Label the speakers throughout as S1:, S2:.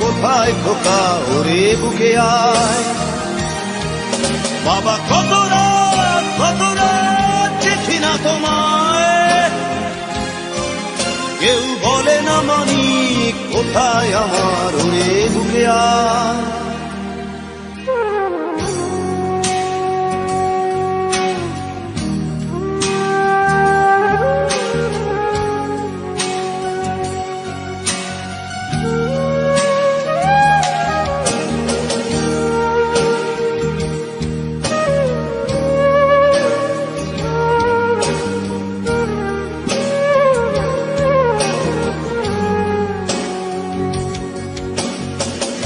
S1: কোথায় খোকা? ওরে বুকে আয়। বাবা, কত রাত কত রাত, চিঠি না তোমায়। কেউ বলে না মানি কোথায় আমার ওরে বুকে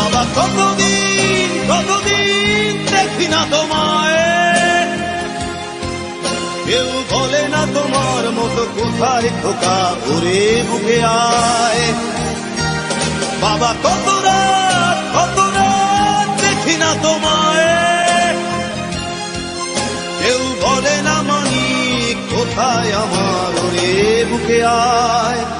S1: বাবা, কতদিন কতদিন দেখি না তোমায়। কেউ বলে না তোমার মতো কোথায় খোকা ওরে বুকে আয়। বাবা, কত রাত কত রাত দেখি না তোমায়। কেউ বলে না মানি কোথায় আমার ওরে বুকে আয়।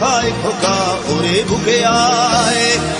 S1: কোথায় খোকা ওরে বুকে আয়।